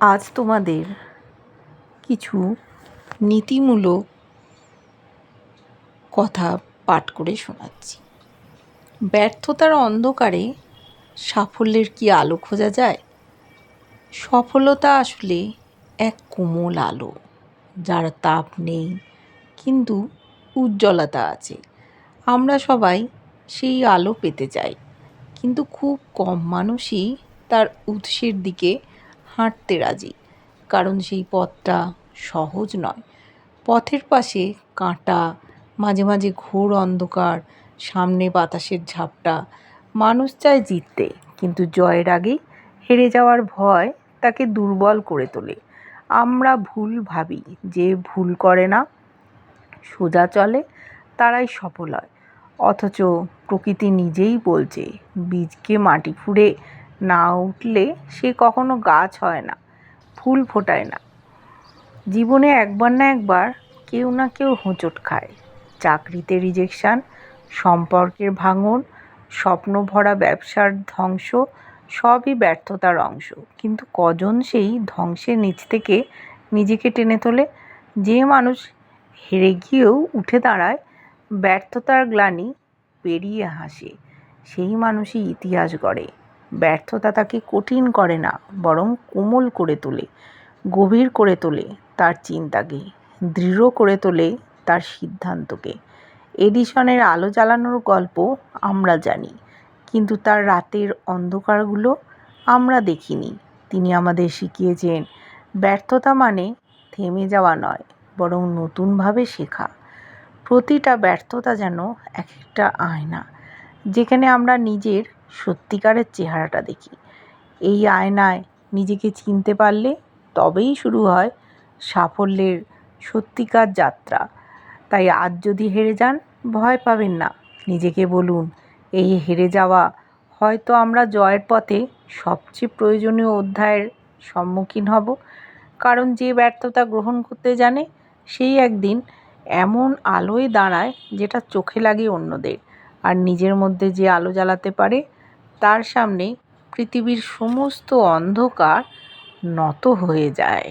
আজ তোমাদের কিছু নীতিমূলক কথা পাঠ করে শোনাচ্ছি। ব্যর্থতার অন্ধকারে সাফল্যের কি আলো খোঁজা যায়? সফলতা আসলে এক কোমল আলো, যার তাপ নেই কিন্তু উজ্জ্বলতা আছে। আমরা সবাই সেই আলো পেতে চাই, কিন্তু খুব কম মানুষই তার উৎসের দিকে হাঁটতে রাজি, কারণ সেই পথটা সহজ নয়। পথের পাশে কাঁটা, মাঝে মাঝে ঘোর অন্ধকার, সামনে বাতাসের ঝাপটা। মানুষ চায় জিততে, কিন্তু জয়ের আগেই হেরে যাওয়ার ভয় তাকে দুর্বল করে তোলে। আমরা ভুল ভাবি, যে ভুল করে না, সোজা চলে, তারাই সফল হয়। অথচ প্রকৃতি নিজেই বলছে, বীজকে মাটি খুঁড়ে না উঠলে সে কখনো গাছ হয় না, ফুল ফোটায় না। জীবনে একবার না একবার কেউ না কেউ হোঁচট খায়। চাকরিতে রিজেকশান সম্পর্কের ভাঙন স্বপ্ন ভরা ব্যবসার ধ্বংস, সবই ব্যর্থতার অংশ। কিন্তু কজন সেই ধ্বংসের নিচ থেকে নিজেকে টেনে তোলে? যে মানুষ হেরে গিয়েও উঠে দাঁড়ায়, ব্যর্থতার গ্লানি পেরিয়ে হাসে। সেই মানুষই ইতিহাস গড়ে। ব্যর্থতা তাকে কঠিন করে না, বরং কোমল করে তোলে, গভীর করে তোলে তার চিন্তাকে, দৃঢ় করে তোলে তার সিদ্ধান্তকে। এডিসনের আলো জ্বালানোর গল্প আমরা জানি, কিন্তু তার রাতের অন্ধকারগুলো আমরা দেখিনি। তিনি আমাদের শিখিয়েছেন, ব্যর্থতা মানে থেমে যাওয়া নয়, বরং নতুনভাবে শেখা। প্রতিটা ব্যর্থতা যেন এক একটা আয়না, যেখানে আমরা নিজের সত্যিকারের চেহারাটা দেখি। এই আয়নায় নিজেকে চিনতে পারলে তবেই শুরু হয় সাফল্যের সত্যিকার যাত্রা। তাই আজ যদি হেরে যান, ভয় পাবেন না। নিজেকে বলুন, এই হেরে যাওয়া হয়তো আমরা জয়ের পথে সবচেয়ে প্রয়োজনীয় অধ্যায়ের সম্মুখীন হব। কারণ যে ব্যর্থতা গ্রহণ করতে জানে, সেই একদিন এমন আলোয় দাঁড়ায় যেটা চোখে লাগে অন্যদের। আর নিজের মধ্যে যে আলো জ্বালাতে পারে তার সামনে পৃথিবীর সমস্ত অন্ধকার নত হয়ে যায়।